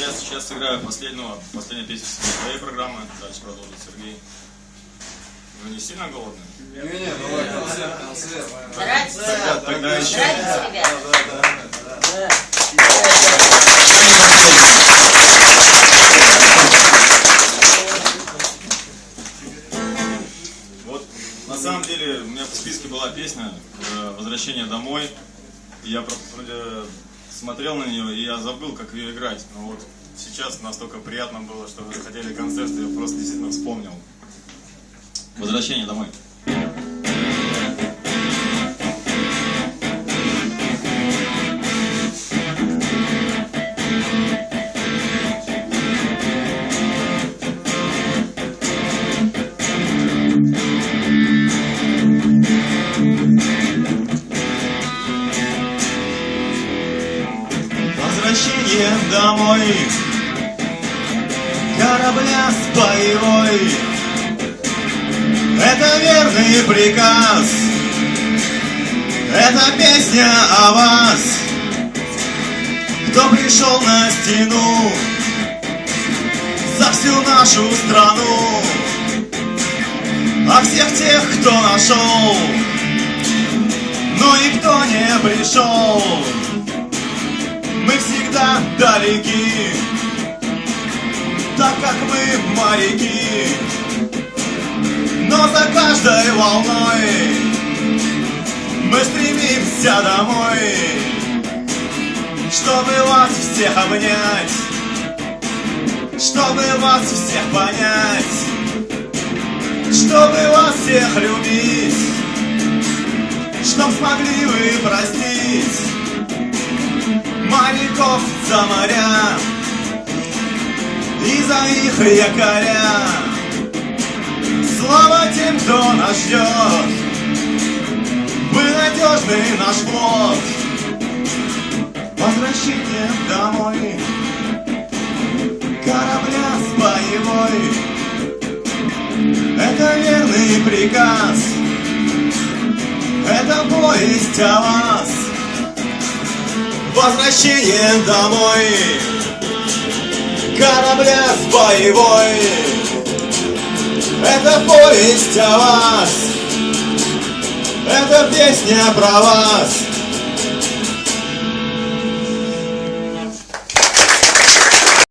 я сейчас сыграю последнего, последнюю песню своей программы. Дальше продолжит Сергей. Вы не сильно голодные? Не-не, давай, концерт, концерт. Тогда, тогда еще. Нравится, ребят? Вот, на самом деле, у меня в списке была песня э, «Возвращение домой». И я вроде смотрел на нее, и я забыл, как ее играть. Но вот сейчас настолько приятно было, что вы хотели концерт, я просто действительно вспомнил. «Возвращение домой». Возвращение домой. Корабля с боевой. Это верный приказ. Это песня о вас. Кто пришел на стену За всю нашу страну? О всех тех, кто нашел Но никто не пришел всегда далеки, так как мы моряки. Но за каждой волной мы стремимся домой, чтобы вас всех обнять, чтобы вас всех понять, чтобы вас всех любить, чтоб смогли вы простить моряков за моря и за их якоря. Слава тем, кто нас ждет, вы надежный наш флот. Возвращение домой, корабля с боевой. Это верный приказ, это повесть о вас. Возвращение домой. Корабля с боевой. Это повесть о вас. Это песня про вас